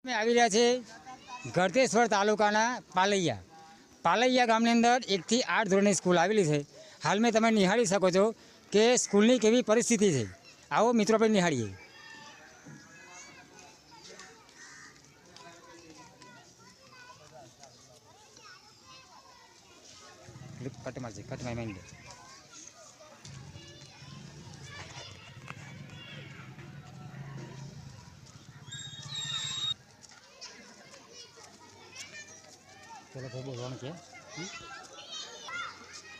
અમે આવી રહ્યા છે ગળતેશ્વર તાલુકાના પાલૈયા. પાલૈયા ગામની અંદર એકથી આઠ ધોરણની સ્કૂલ આવેલી છે. હાલમાં તમે નિહાળી શકો છો કે સ્કૂલની કેવી પરિસ્થિતિ છે. આવો મિત્રો આપણે નિહાળીએ. કટ મારજે કટ મારી દે ચલો ભાઈ બોલવાનું કે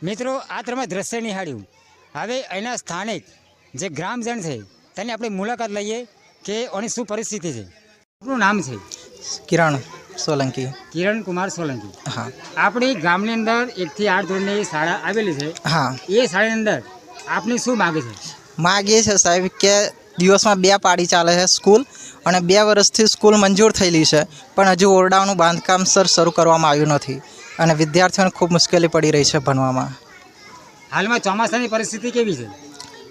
મિત્રો આ તમે દ્રશ્ય નિહાળ્યું. હવે એના સ્થાનિક જે ગ્રામજન છે તેની આપણે મુલાકાત લઈએ કે એની શું પરિસ્થિતિ છે. આપણું નામ છે? કિરણ. સોલંકી. કિરણ કુમાર સોલંકી. હા. આપણી ગામની અંદર એકથી આઠ ધોરણની શાળા આવેલી છે. હા. એ શાળાની અંદર આપની શું માગે છે? માગીએ છે સાહેબ કે દિવસમાં બે પાડી ચાલે છે સ્કૂલ અને બે વર્ષથી સ્કૂલ મંજૂર થયેલી છે પણ હજુ ઓરડાઓનું બાંધકામ સર શરૂ કરવામાં આવ્યું નથી અને વિદ્યાર્થીઓને ખૂબ મુશ્કેલી પડી રહી છે ભણવામાં. હાલમાં ચોમાસાની પરિસ્થિતિ કેવી છે?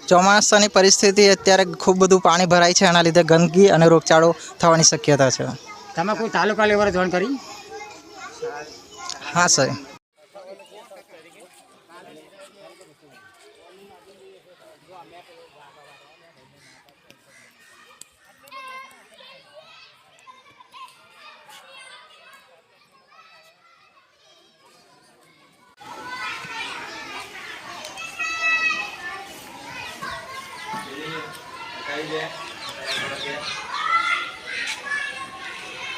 ચોમાસાની પરિસ્થિતિ અત્યારે ખૂબ બધું પાણી ભરાય છે એના લીધે ગંદકી અને રોગચાળો થવાની શક્યતા છે. તમે કોઈ તાલુકા લેવલે જોઈન કરી હા સર Yeah.